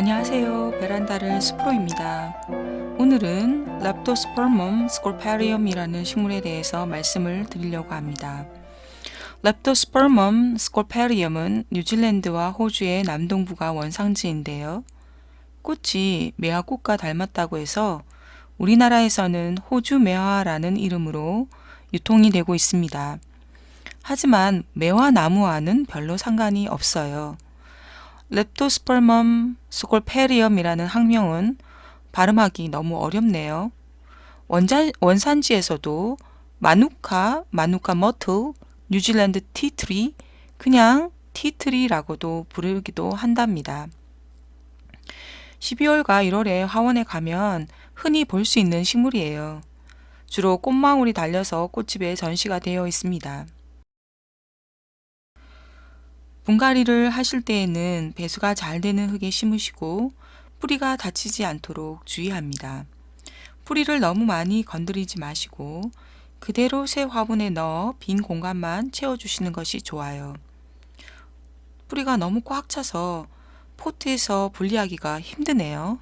안녕하세요. 베란다를 스프로입니다. 오늘은 lep토스퍼멈 스콜파리엄이라는 식물에 대해서 말씀을 드리려고 합니다. lep토스퍼멈 스콜파리엄은 뉴질랜드와 호주의 남동부가 원상지인데요. 꽃이 매화꽃과 닮았다고 해서 우리나라에서는 호주 매화라는 이름으로 유통이 되고 있습니다. 하지만 매화나무와는 별로 상관이 없어요. 렙토스펄멈 스콜페리엄이라는 학명은 발음하기 너무 어렵네요. 원자, 원산지에서도 마누카, 마누카 머틀, 뉴질랜드 티트리, 그냥 티트리라고도 부르기도 한답니다. 12월과 1월에 화원에 가면 흔히 볼 수 있는 식물이에요. 주로 꽃망울이 달려서 꽃집에 전시가 되어 있습니다. 분갈이를 하실 때에는 배수가 잘 되는 흙에 심으시고 뿌리가 다치지 않도록 주의합니다. 뿌리를 너무 많이 건드리지 마시고 그대로 새 화분에 넣어 빈 공간만 채워주시는 것이 좋아요. 뿌리가 너무 꽉 차서 포트에서 분리하기가 힘드네요.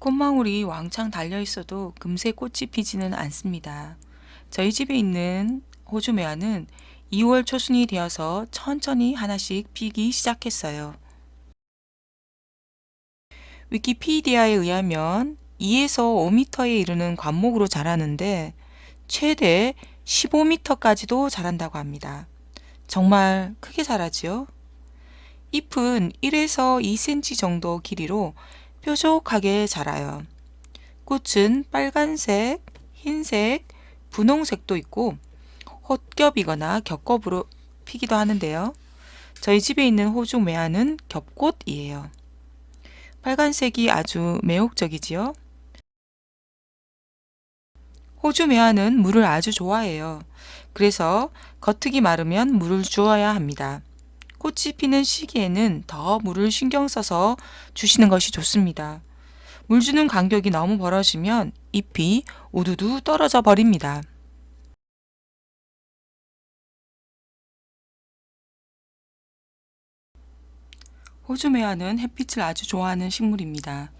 꽃망울이 왕창 달려 있어도 금세 꽃이 피지는 않습니다. 저희 집에 있는 호주 매화는 2월 초순이 되어서 천천히 하나씩 피기 시작했어요. 위키피디아에 의하면 2에서 5m에 이르는 관목으로 자라는데 최대 15m까지도 자란다고 합니다. 정말 크게 자라지요? 잎은 1에서 2cm 정도 길이로 뾰족하게 자라요. 꽃은 빨간색, 흰색, 분홍색도 있고 헛겹이거나 겹겹으로 피기도 하는데요. 저희 집에 있는 호주 매화는 겹꽃이에요. 빨간색이 아주 매혹적이지요. 호주 매화는 물을 아주 좋아해요. 그래서 겉흙이 마르면 물을 주어야 합니다. 꽃이 피는 시기에는 더 물을 신경 써서 주시는 것이 좋습니다. 물 주는 간격이 너무 벌어지면 잎이 우두두 떨어져 버립니다. 호주 매화는 햇빛을 아주 좋아하는 식물입니다.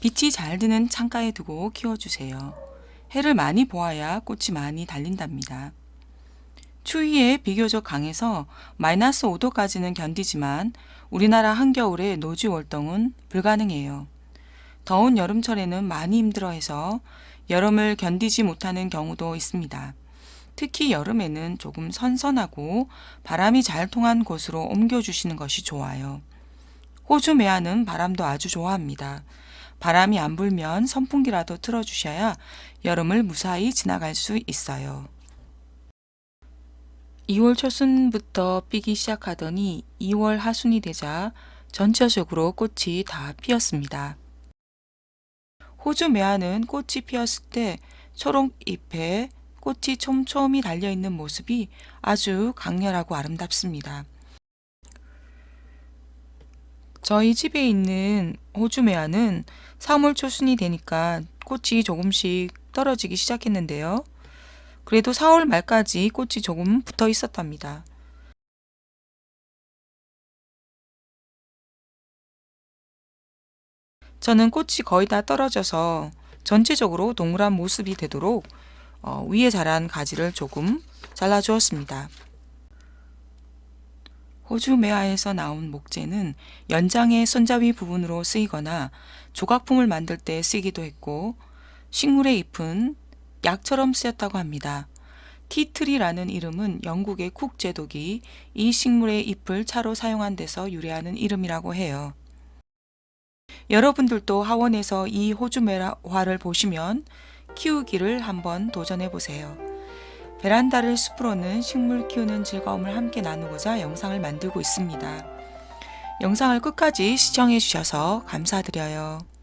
빛이 잘 드는 창가에 두고 키워주세요. 해를 많이 보아야 꽃이 많이 달린답니다. 추위에 비교적 강해서 마이너스 5도까지는 견디지만 우리나라 한겨울에 노지 월동은 불가능해요. 더운 여름철에는 많이 힘들어해서 여름을 견디지 못하는 경우도 있습니다. 특히 여름에는 조금 선선하고 바람이 잘 통한 곳으로 옮겨주시는 것이 좋아요. 호주 매화는 바람도 아주 좋아합니다. 바람이 안 불면 선풍기라도 틀어주셔야 여름을 무사히 지나갈 수 있어요. 2월 초순부터 피기 시작하더니 2월 하순이 되자 전체적으로 꽃이 다 피었습니다. 호주 매화는 꽃이 피었을 때 초록잎에 꽃이 촘촘히 달려있는 모습이 아주 강렬하고 아름답습니다. 저희 집에 있는 호주 매화는 3월 초순이 되니까 꽃이 조금씩 떨어지기 시작했는데요. 그래도 4월 말까지 꽃이 조금 붙어 있었답니다. 저는 꽃이 거의 다 떨어져서 전체적으로 동그란 모습이 되도록 어, 위에 자란 가지를 조금 잘라 주었습니다. 호주 매화에서 나온 목재는 연장의 손잡이 부분으로 쓰이거나 조각품을 만들 때 쓰기도 했고 식물의 잎은 약처럼 쓰였다고 합니다. 티트리라는 이름은 영국의 쿡 제독이 이 식물의 잎을 차로 사용한 데서 유래하는 이름이라고 해요. 여러분들도 하원에서 이 호주 매화를 보시면 키우기를 한번 도전해 보세요. 베란다를 숲으로는 식물 키우는 즐거움을 함께 나누고자 영상을 만들고 있습니다. 영상을 끝까지 시청해 주셔서 감사드려요.